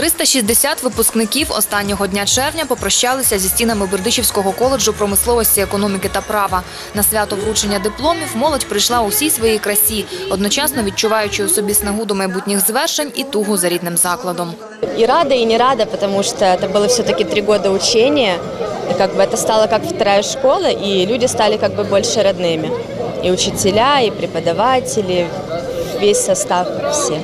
360 випускників останнього дня червня попрощалися зі стінами Бердичівського коледжу промисловості, економіки та права. На свято вручення дипломів молодь прийшла у всій своїй красі, одночасно відчуваючи у собі снагу до майбутніх звершень і тугу за рідним закладом. И рада, и не рада, потому что это было все-таки три года учения. И как бы это стало как вторая школа, и люди стали как бы больше родными. И учителя, и преподаватели, весь состав, все.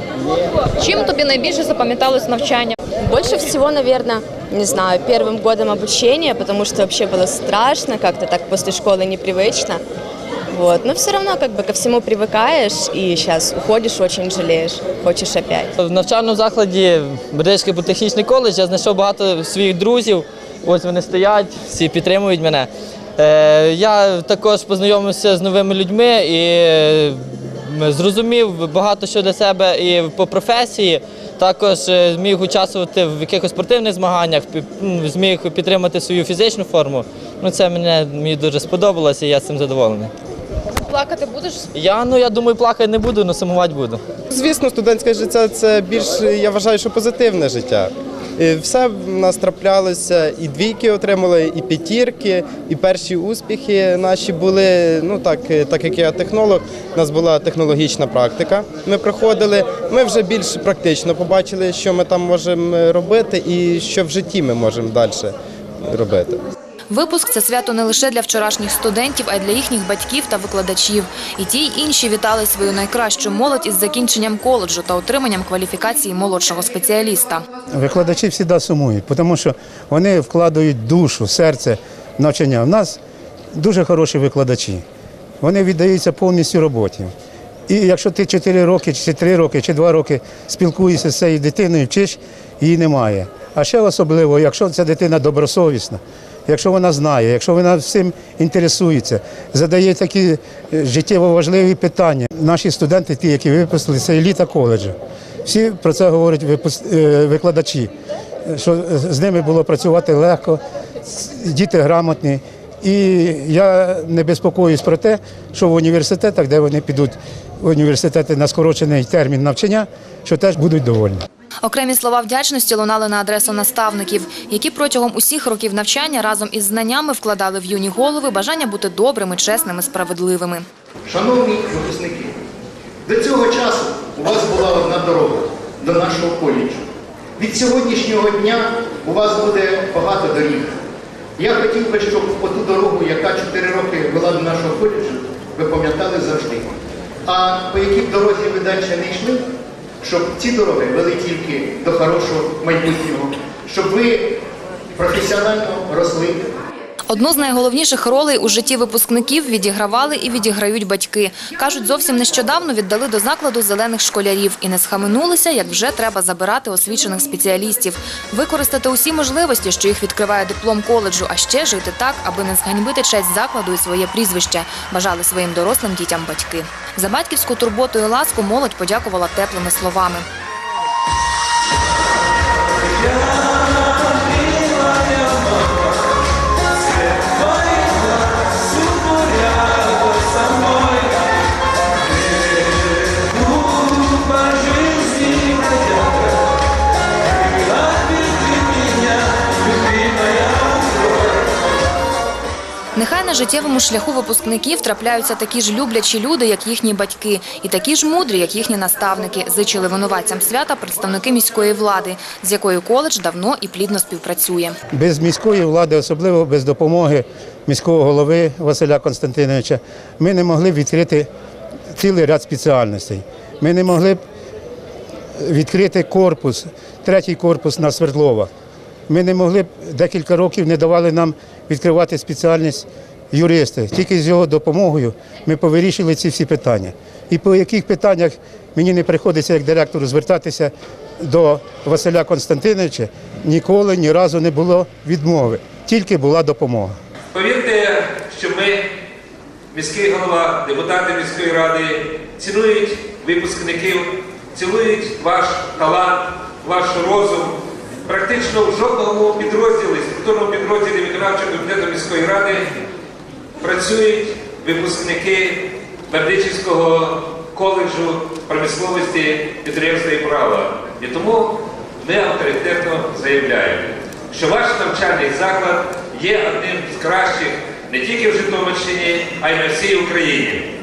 Чим тобі найбільше запам'яталось навчання? Больше всего, наверное, не знаю, первым годом обучения, потому что вообще было страшно, как-то так после школы непривычно. Вот. Но все равно как бы ко всему привыкаешь, и сейчас уходишь, очень жалеешь, хочешь опять. В навчальному закладі Бердичський політехнічний коледж я знайшов багато своїх друзів. Ось вони стоять, всі підтримують мене. Е, я також познайомився з новими людьми і е, зрозумів багато що для себе і по професії. Також е, зміг участвувати в якихось спортивних змаганнях, зміг підтримати свою фізичну форму. Ну, це мене мені дуже сподобалося, і я цим задоволений. Плакати будеш? Я ну я думаю, плакати не буду, але сумувати буду. Звісно, студентське життя це більш, я вважаю, що позитивне життя. І Все в нас траплялося, і двійки отримали, і п'ятірки, і перші успіхи наші були. Ну так, е, так як я технолог, у нас була технологічна практика. Ми проходили. Ми вже більш практично побачили, що ми там можемо робити, і що в житті ми можемо далі робити. Випуск це свято не лише для вчорашніх студентів, а й для їхніх батьків та викладачів. І ті, й інші вітали свою найкращу молодь із закінченням коледжу та отриманням кваліфікації молодшого спеціаліста. Викладачі завжди сумують, тому що вони вкладають душу, серце в навчання. У нас дуже хороші викладачі. Вони віддаються повністю роботі. І якщо ти 4 роки, чи 3 роки, чи 2 роки спілкуєшся з цією дитиною, вчиш, її немає. А ще особливо, якщо ця дитина добросовісна, якщо вона знає, якщо вона всім інтересується, задає такі е, життєво важливі питання. Наші студенти, ті, які випустили, це еліта коледжу. Всі про це говорять е, викладачі, що з ними було працювати легко, діти грамотні. І я не безпокоюсь про те, що в університетах, де вони підуть в університети на скорочений термін навчання, що теж будуть довольні. Окремі слова вдячності лунали на адресу наставників, які протягом усіх років навчання разом із знаннями вкладали в юні голови бажання бути добрими, чесними, справедливими. Шановні випускники, до цього часу у вас була одна дорога до нашого коледжу. Від сьогоднішнього дня у вас буде багато доріг. Я хотів би, щоб оту дорогу, яка 4 роки вела до нашого коледжу, ви пам'ятали завжди. А по якій дорозі ви далі не йшли, щоб ці дороги вели тільки до хорошого майбутнього, щоб ви професіонально росли, Одну з найголовніших ролей у житті випускників відігравали і відіграють батьки. Кажуть, зовсім нещодавно віддали до закладу зелених школярів і не схаменулися, як вже треба забирати освічених спеціалістів, використати усі можливості, що їх відкриває диплом коледжу, а ще жити так, аби не зганьбити честь закладу і своє прізвище. Бажали своїм дорослим дітям батьки. За батьківську турботу і ласку молодь подякувала теплими словами. На життєвому шляху випускників трапляються такі ж люблячі люди, як їхні батьки, і такі ж мудрі, як їхні наставники, зичили винуватцям свята представники міської влади, з якою коледж давно і плідно співпрацює. Без міської влади, особливо без допомоги міського голови Василя Константиновича, ми не могли б відкрити цілий ряд спеціальностей. Ми не могли б відкрити корпус, третій корпус на Свердлова. Ми не могли б декілька років не давали нам відкривати спеціальність юристи. Тільки з його допомогою ми повирішили ці всі питання. І по яких питаннях мені не приходиться як директору звертатися до Василя Константиновича, ніколи ні разу не було відмови, тільки була допомога. Повірте, що ми, міський голова, депутати міської ради, цінують випускників, цінують ваш талант, ваш розум. Практично в жодному підрозділі, структурному підрозділі виконавчого комітету міської ради працюють випускники Бердичівського коледжу промисловості, підприємства і права. І тому ми авторитетно заявляємо, що ваш навчальний заклад є одним з кращих не тільки в Житомирщині, а й на всій Україні.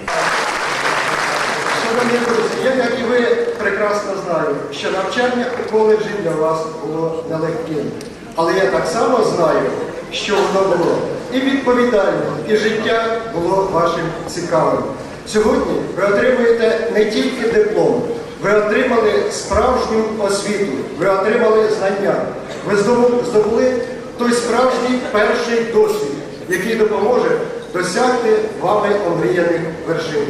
Шановні друзі, я, як і ви, прекрасно знаю, що навчання у коледжі для вас було нелегким. Але я так само знаю, що воно було і відповідально, і життя було вашим цікавим. Сьогодні ви отримуєте не тільки диплом, ви отримали справжню освіту, ви отримали знання, ви здобули той справжній перший досвід, який допоможе досягти вами омріяних вершин.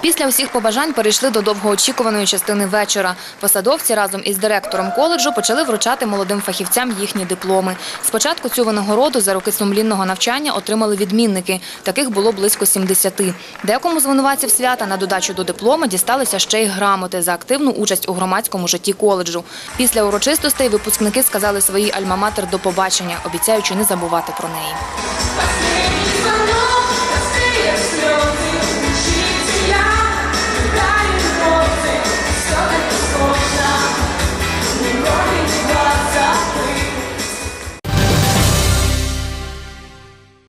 Після усіх побажань перейшли до довгоочікуваної частини вечора. Посадовці разом із директором коледжу почали вручати молодим фахівцям їхні дипломи. Спочатку цю винагороду за роки сумлінного навчання отримали відмінники. Таких було близько 70. Декому з винуватців свята на додачу до диплома дісталися ще й грамоти за активну участь у громадському житті коледжу. Після урочистостей випускники сказали своїй альма-матер до побачення, обіцяючи не забувати про неї.